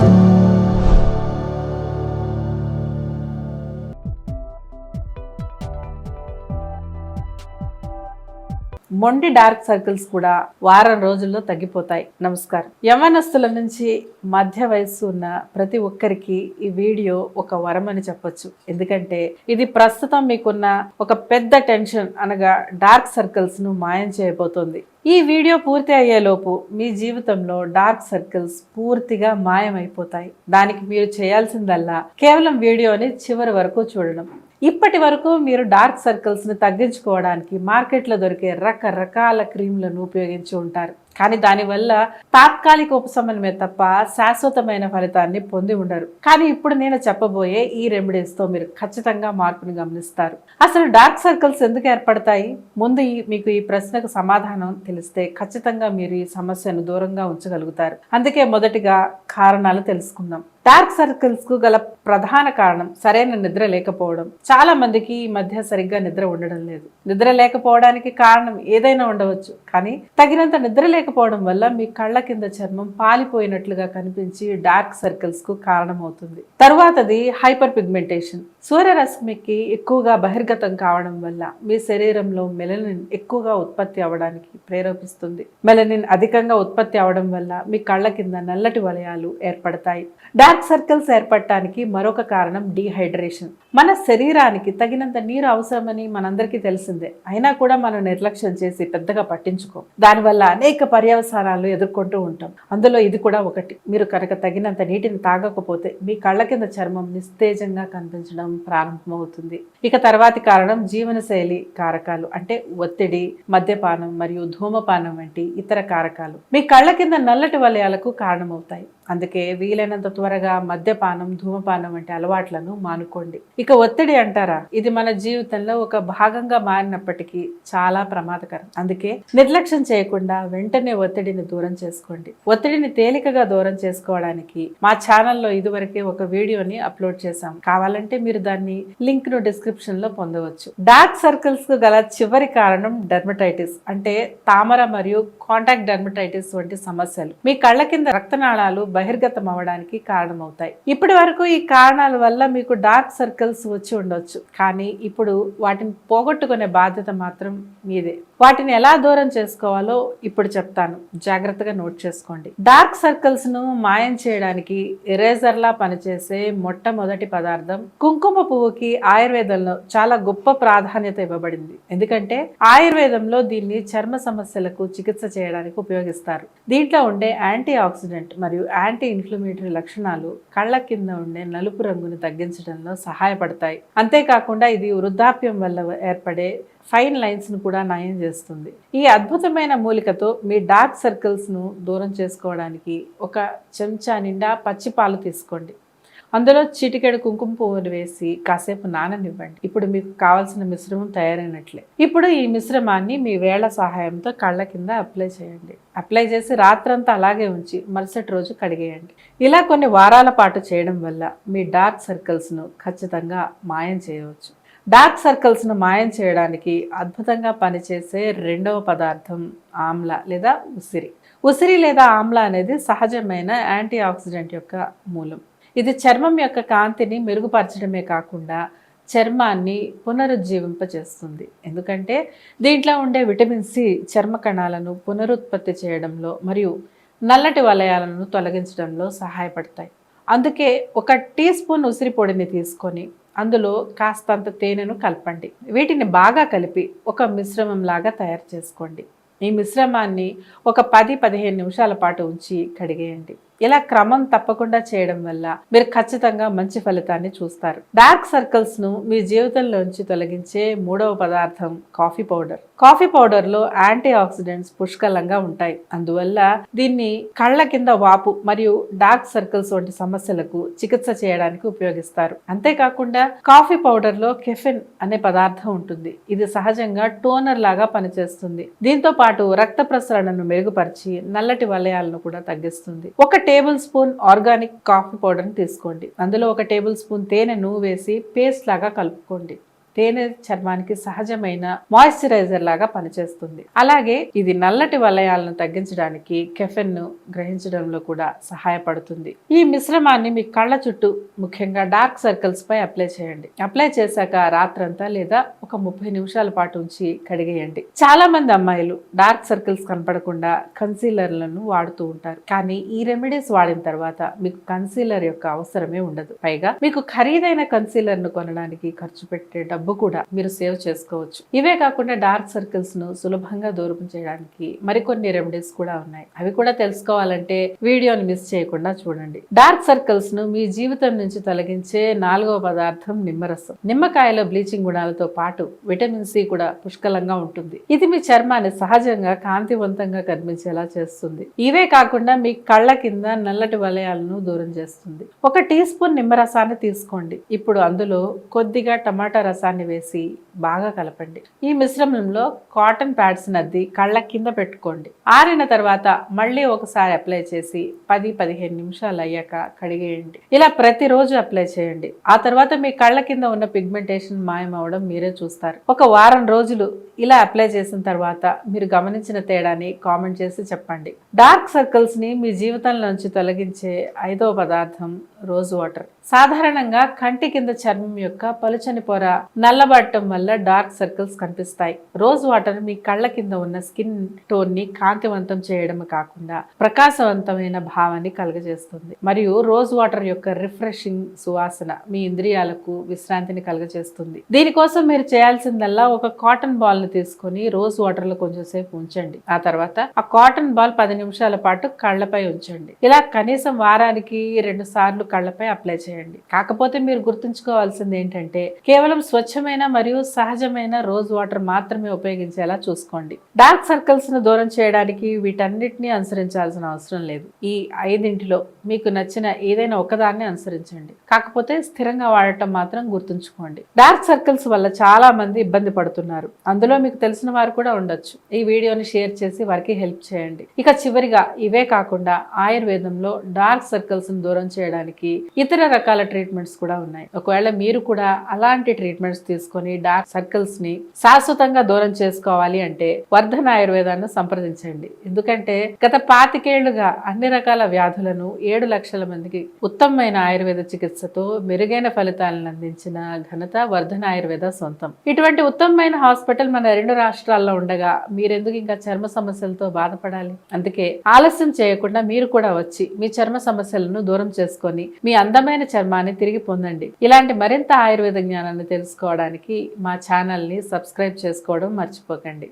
Thank you. మొండి dark circles కూడా వారం రోజుల్లో తగ్గిపోతాయి. నమస్కారం. యవనస్తుల నుంచి మధ్య వయస్సు ఉన్న ప్రతి ఒక్కరికి ఈ వీడియో ఒక వరం అని చెప్పొచ్చు. ఎందుకంటే ఇది ప్రస్తుతం మీకున్న ఒక పెద్ద టెన్షన్ అనగా డార్క్ సర్కిల్స్ను మాయం చేయబోతోంది. ఈ వీడియో పూర్తి అయ్యేలోపు మీ జీవితంలో డార్క్ సర్కిల్స్ పూర్తిగా మాయమైపోతాయి. దానికి మీరు చేయాల్సిందల్లా కేవలం వీడియోని చివరి వరకు చూడడం. ఇప్పటి వరకు మీరు డార్క్ సర్కిల్స్ని తగ్గించుకోవడానికి మార్కెట్లో దొరికే రకరకాల క్రీమ్లను ఉపయోగించి ఉంటారు. కానీ దానివల్ల తాత్కాలిక ఉపశమనమే తప్ప శాశ్వతమైన ఫలితాన్ని పొంది ఉండరు. కానీ ఇప్పుడు నేను చెప్పబోయే ఈ రెమెడీస్తో మీరు ఖచ్చితంగా మార్పును గమనిస్తారు. అసలు డార్క్ సర్కిల్స్ ఎందుకు ఏర్పడతాయి? ముందు ఈ- మీకు ఈ ప్రశ్నకు సమాధానం తెలిస్తే ఖచ్చితంగా మీరు ఈ సమస్యను దూరంగా ఉంచగలుగుతారు. అందుకే మొదటిగా కారణాలు తెలుసుకుందాం. డార్క్ సర్కిల్స్కు గల ప్రధాన కారణం సరైన నిద్ర లేకపోవడం. చాలా మందికి ఈ మధ్య సరిగ్గా నిద్ర ఉండడం లేదు. నిద్ర లేకపోవడానికి కారణం ఏదైనా ఉండవచ్చు. కానీ తగినంత నిద్ర లేకపోవడం వల్ల మీ కళ్ళ కింద చర్మం పాలిపోయినట్లుగా కనిపించి డార్క్ సర్కిల్స్కు కారణమవుతుంది. తరువాతది హైపర్ పిగ్మెంటేషన్ సూర్యరశ్మికి ఎక్కువగా బహిర్గతం కావడం వల్ల మీ శరీరంలో మెలనిన్ ఎక్కువగా ఉత్పత్తి అవ్వడానికి ప్రేరేపిస్తుంది. మెలనిన్ అధికంగా ఉత్పత్తి అవడం వల్ల మీ కళ్ళ కింద నల్లటి వలయాలు ఏర్పడతాయి. డార్క్ సర్కిల్స్ ఏర్పడటానికి మరొక కారణం డీహైడ్రేషన్. మన శరీరానికి తగినంత నీరు అవసరమని మనందరికీ తెలిసిందే. అయినా కూడా మనం నిర్లక్ష్యం చేసి పెద్దగా పట్టించుకోం. దానివల్ల అనేక పర్యవసానాలు ఎదుర్కొంటూ ఉంటాం. అందులో ఇది కూడా ఒకటి. మీరు కనుక తగినంత నీటిని తాగకపోతే మీ కళ్ళ కింద చర్మం నిస్తేజంగా కనిపించడం ప్రారంభమవుతుంది. ఇక తర్వాతి కారణం జీవనశైలి కారకాలు అంటే ఒత్తిడి మద్యపానం మరియు ధూమపానం వంటి ఇతర కారకాలు. మీ కళ్ళ కింద నల్లటి వలయాలకు కారణమవుతాయి. అందుకే వీలైనంత త్వరగా మద్యపానం ధూమపానం వంటి అలవాట్లను మానుకోండి. ఇక ఒత్తిడి అంటారా? ఇది మన జీవితంలో ఒక భాగంగా మారినప్పటికీ చాలా ప్రమాదకరం. అందుకే నిర్లక్ష్యం చేయకుండా వెంటనే ఒత్తిడిని దూరం చేసుకోండి. ఒత్తిడిని తేలికగా దూరం చేసుకోవడానికి మా ఛానల్లో ఇదివరకే ఒక వీడియోని అప్లోడ్ చేశాం. కావాలంటే మీరు దాన్ని లింక్ను డిస్క్రిప్షన్లో పొందవచ్చు. డార్క్ సర్కిల్స్కు గల చివరి కారణం డెర్మటైటిస్ అంటే తామర మరియు కాంటాక్ట్ డెర్మటైటిస్ వంటి సమస్యలు. మీ కళ్ళ కింద రక్తనాళాలు బహిర్గతం అవ్వడానికి కారణమవుతాయి. ఇప్పటి వరకు ఈ కారణాల వల్ల మీకు డార్క్ సర్కిల్స్ వచ్చి ఉండొచ్చు. కానీ ఇప్పుడు వాటిని పోగొట్టుకునే బాధ్యత మాత్రం మీదే. వాటిని ఎలా దూరం చేసుకోవాలో ఇప్పుడు చెప్తాను. జాగ్రత్తగా నోట్ చేసుకోండి. డార్క్ సర్కిల్స్ను మాయం చేయడానికి ఎరేజర్లా పనిచేసే మొట్టమొదటి పదార్థం కుంకుమ పువ్వుకి ఆయుర్వేదంలో చాలా గొప్ప ప్రాధాన్యత ఇవ్వబడింది. ఎందుకంటే ఆయుర్వేదంలో దీన్ని చర్మ సమస్యలకు చికిత్స చేయడానికి ఉపయోగిస్తారు. దీంట్లో ఉండే యాంటీ ఆక్సిడెంట్ మరియు యాంటీ ఇన్ఫ్లమేటరీ లక్షణాలు కళ్ళ కింద ఉండే నలుపు రంగును తగ్గించడంలో సహాయపడతాయి. అంతేకాకుండా ఇది వృద్ధాప్యం వల్ల ఏర్పడే ఫైన్ లైన్స్ను కూడా నయం చేస్తుంది. ఈ అద్భుతమైన మూలికతో మీ డార్క్ సర్కిల్స్ను దూరం చేసుకోవడానికి ఒక చెంచా నిండా పచ్చి పాలు తీసుకోండి. అందులో చిటికెడు కుంకుమ పువ్వులు వేసి కాసేపు నాననివ్వండి. ఇప్పుడు మీకు కావాల్సిన మిశ్రమం తయారైనట్లే. ఇప్పుడు ఈ మిశ్రమాన్ని మీ వేళ్ళ సహాయంతో కళ్ళ కింద అప్లై చేయండి. అప్లై చేసి రాత్రంతా అలాగే ఉంచి మరుసటి రోజు కడిగేయండి. ఇలా కొన్ని వారాల పాటు చేయడం వల్ల మీ డార్క్ సర్కిల్స్ను ఖచ్చితంగా మాయం చేయవచ్చు. డార్క్ సర్కిల్స్ను మాయం చేయడానికి అద్భుతంగా పనిచేసే రెండవ పదార్థం ఆమ్ల లేదా ఉసిరి. ఉసిరి లేదా ఆమ్ల అనేది సహజమైన యాంటీ ఆక్సిడెంట్ యొక్క మూలం. ఇది చర్మం యొక్క కాంతిని మెరుగుపరచడమే కాకుండా చర్మాన్ని పునరుజ్జీవింపచేస్తుంది ఎందుకంటే దీంట్లో ఉండే విటమిన్ సి చర్మ కణాలను పునరుత్పత్తి చేయడంలో మరియు నల్లటి వలయాలను తొలగించడంలో సహాయపడతాయి. అందుకే ఒక టీ స్పూన్ ఉసిరి పొడిని తీసుకొని అందులో కాస్తంత తేనెను కలపండి. వీటిని బాగా కలిపి ఒక మిశ్రమం లాగా తయారు చేసుకోండి. ఈ మిశ్రమాన్ని ఒక పది పదిహేను నిమిషాల పాటు ఉంచి కడిగేయండి. ఇలా క్రమం తప్పకుండా చేయడం వల్ల మీరు ఖచ్చితంగా మంచి ఫలితాన్ని చూస్తారు. డార్క్ సర్కిల్స్ను మీ జీవితంలోంచి తొలగించే మూడవ పదార్థం కాఫీ పౌడర్. కాఫీ పౌడర్లో యాంటీ ఆక్సిడెంట్స్ పుష్కలంగా ఉంటాయి. అందువల్ల దీన్ని కళ్ళ కింద వాపు మరియు డార్క్ సర్కిల్స్ వంటి సమస్యలకు చికిత్స చేయడానికి ఉపయోగిస్తారు. అంతేకాకుండా కాఫీ పౌడర్లో కెఫిన్ అనే పదార్థం ఉంటుంది. ఇది సహజంగా టోనర్ లాగా పనిచేస్తుంది. దీంతో పాటు రక్త ప్రసరణను మెరుగుపరిచి నల్లటి వలయాలను కూడా తగ్గిస్తుంది. ఒకటి టేబుల్ స్పూన్ ఆర్గానిక్ కాఫీ పౌడర్ని తీసుకోండి. అందులో ఒక టేబుల్ స్పూన్ తేనెను వేసి పేస్ట్ లాగా కలుపుకోండి. తేనె చర్మానికి సహజమైన మాయిశ్చరైజర్ లాగా పనిచేస్తుంది. అలాగే ఇది నల్లటి వలయాలను తగ్గించడానికి కెఫెన్ను గ్రహించడంలో కూడా సహాయపడుతుంది. ఈ మిశ్రమాన్ని మీ కళ్ళ చుట్టూ ముఖ్యంగా డార్క్ సర్కిల్స్ పై అప్లై చేయండి. అప్లై చేశాక రాత్రంతా లేదా ఒక ముప్పై నిమిషాల పాటు ఉంచి కడిగేయండి. చాలా మంది అమ్మాయిలు డార్క్ సర్కిల్స్ కనపడకుండా కన్సీలర్లను వాడుతూ ఉంటారు. కానీ ఈ రెమెడీస్ వాడిన తర్వాత మీకు కన్సీలర్ యొక్క అవసరమే ఉండదు. పైగా మీకు ఖరీదైన కన్సీలర్ను కొనడానికి ఖర్చు పెట్టే డబ్బు కూడా మీరు సేవ్ చేసుకోవచ్చు. ఇవే కాకుండా డార్క్ సర్కిల్స్ను సులభంగా దూరం చేయడానికి మరికొన్ని రెమెడీస్ కూడా ఉన్నాయి. అవి కూడా తెలుసుకోవాలంటే వీడియోని మిస్ చేయకుండా చూడండి. డార్క్ సర్కిల్స్ను మీ జీవితం నుంచి తొలగించే నాలుగవ పదార్థం నిమ్మరసం. నిమ్మకాయలో బ్లీచింగ్ గుణాలతో పాటు విటమిన్ సి కూడా పుష్కలంగా ఉంటుంది. ఇది మీ చర్మాన్ని సహజంగా కాంతివంతంగా కనిపించేలా చేస్తుంది. ఇవే కాకుండా మీ కళ్ళ కింద నల్లటి వలయాలను దూరం చేస్తుంది. ఒక టీ స్పూన్ నిమ్మరసాన్ని తీసుకోండి. ఇప్పుడు అందులో కొద్దిగా టమాటా రసాన్ని వేసి బాగా కలపండి. ఈ మిశ్రమంలో కాటన్ ప్యాడ్స్ నద్ది కళ్ళ కింద పెట్టుకోండి. ఆరిన తర్వాత మళ్ళీ ఒకసారి అప్లై చేసి పది పదిహేను నిమిషాలు అయ్యాక కడిగేయండి. ఇలా ప్రతిరోజు అప్లై చేయండి. ఆ తర్వాత మీ కళ్ళ కింద ఉన్న పిగ్మెంటేషన్ మాయం అవడం మీరే చూస్తారు. ఒక వారం రోజులు ఇలా అప్లై చేసిన తర్వాత మీరు గమనించిన తేడాని కామెంట్ చేసి చెప్పండి. డార్క్ సర్కిల్స్ని మీ జీవితంలోంచి తొలగించే ఐదవ పదార్థం రోజ్ వాటర్ సాధారణంగా కంటి కింద చర్మం యొక్క పలుచని పొర నల్లబడటం వల్ల డార్క్ సర్కిల్స్ కనిపిస్తాయి. రోజ్ వాటర్ మీ కళ్ళ కింద ఉన్న స్కిన్ టోన్ని కాంతివంతం చేయడమే కాకుండా ప్రకాశవంతమైన భావాన్ని కలుగజేస్తుంది. మరియు రోజ్ వాటర్ యొక్క రిఫ్రెషింగ్ సువాసన మీ ఇంద్రియాలకు విశ్రాంతిని కలుగజేస్తుంది. దీనికోసం మీరు చేయాల్సిందల్లా ఒక కాటన్ బాల్ బాల్ని తీసుకొని రోజ్ వాటర్లో కొంచెం సేపు ఉంచండి. ఆ తర్వాత ఆ కాటన్ బాల్ పది నిమిషాల పాటు కళ్ళపై ఉంచండి. ఇలా కనీసం వారానికి రెండు సార్లు కళ్ళపై అప్లై చేయండి. కాకపోతే మీరు గుర్తుంచుకోవాల్సింది ఏంటంటే కేవలం స్వచ్ఛమైన మరియు సహజమైన రోజ్ వాటర్ మాత్రమే ఉపయోగించేలా చూసుకోండి. డార్క్ సర్కిల్స్ను దూరం చేయడానికి వీటన్నిటిని అనుసరించాల్సిన అవసరం లేదు. ఈ ఐదింటిలో మీకు నచ్చిన ఏదైనా ఒకదాన్ని అనుసరించండి. కాకపోతే స్థిరంగా వాడటం మాత్రం గుర్తుంచుకోండి. డార్క్ సర్కిల్స్ వల్ల చాలా మంది ఇబ్బంది పడుతున్నారు. అందులో మీకు తెలిసిన వారు కూడా ఉండొచ్చు. ఈ వీడియోని షేర్ చేసి వారికి హెల్ప్ చేయండి. ఇక చివరిగా ఇవే కాకుండా ఆయుర్వేదంలో డార్క్ సర్కిల్స్ను దూరం చేయడానికి ఇతర రకాల ట్రీట్మెంట్స్ కూడా ఉన్నాయి. ఒకవేళ మీరు కూడా అలాంటి ట్రీట్మెంట్స్ తీసుకొని డార్క్ సర్కిల్స్ని శాశ్వతంగా దూరం చేసుకోవాలి అంటే వర్ధన ఆయుర్వేదాన్ని సంప్రదించండి. ఎందుకంటే గత పాతికేళ్ళుగా అన్ని రకాల వ్యాధులను ఏడు లక్షల మందికి ఉత్తమమైన ఆయుర్వేద చికిత్సతో మెరుగైన ఫలితాలను అందించిన ఘనత వర్ధన ఆయుర్వేద సొంతం. ఇటువంటి ఉత్తమమైన హాస్పిటల్ మన మన రెండు రాష్ట్రాల్లో ఉండగా మీరెందుకు ఇంకా చర్మ సమస్యలతో బాధపడాలి? అందుకే ఆలస్యం చేయకుండా మీరు కూడా వచ్చి మీ చర్మ సమస్యలను దూరం చేసుకొని మీ అందమైన చర్మాన్ని తిరిగి పొందండి. ఇలాంటి మరింత ఆయుర్వేద జ్ఞానాన్ని తెలుసుకోవడానికి మా ఛానల్ని సబ్స్క్రైబ్ చేసుకోవడం మర్చిపోకండి.